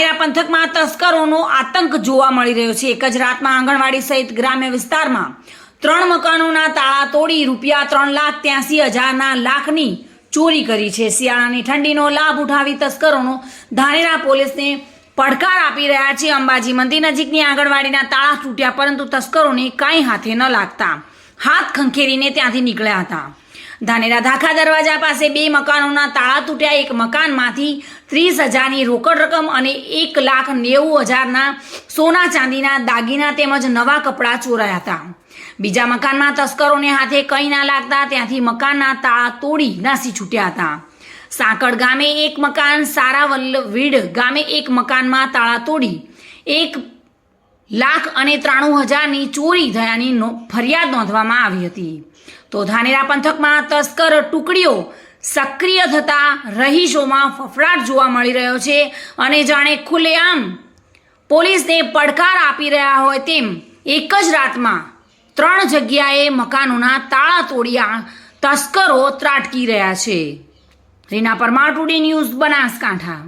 ધાનેરા પંથકમાં તસ્કરોનો આતંક જોવા મળી રહ્યો છે. એક જ રાતમાં આંગણવાડી સહિત ગ્રામ્ય વિસ્તારમાં ત્રણ મકાનોના તાળા તોડી રૂપિયા ત્રણ લાખ ત્યાસી હજારના લાખની ચોરી કરી છે. શિયાળાની ઠંડીનો લાભ ઉઠાવી તસ્કરોનો ધાનેરા પોલીસને પડકાર આપી રહ્યા છે. અંબાજી મંદિર નજીકની આંગણવાડીના તાળા તૂટ્યા, પરંતુ તસ્કરોને કાંઈ હાથે ન લાગતા. હાથ ખંખેરીને ત્યાંથી નીકળ્યા હતા. ધાનેરા ધાખા દરવાજા પાસે બે મકાનોના તાળા તૂટ્યા. એક મકાનમાંથી ત્રીસ હજારની રોકડ રકમ અને એક લાખ નેવું હજારના સોના ચાંદીના દાગીના તેમજ નવા કપડાં ચોરાયા હતા. બીજા મકાનમાં તસ્કરોને હાથે કંઈ ના લાગતા ત્યાંથી મકાનના તાળા તોડી નાસી છૂટ્યા હતા. સાંકળ ગામે એક મકાન સારાવલ્લવીડ ગામે એક મકાનમાં તાળા તોડી એક લાખ અને ત્રાણું હજારની ચોરી થયાની ફરિયાદ નોંધવામાં આવી હતી. તો ધાનેરા પંથકમાં તસ્કર ટુકડીઓ સક્રિય થતા રહીશોમાં ફફડાટ જોવા મળી રહ્યો છે અને જાણે ખુલ્લેઆમ પોલીસને પડકાર આપી રહ્યા હોય તેમ એક જ રાતમાં ત્રણ જગ્યાએ મકાનોના તાળા તોડ્યા તસ્કરો ત્રાટકી રહ્યા છે. Reena Parmar, today news Banaskantha.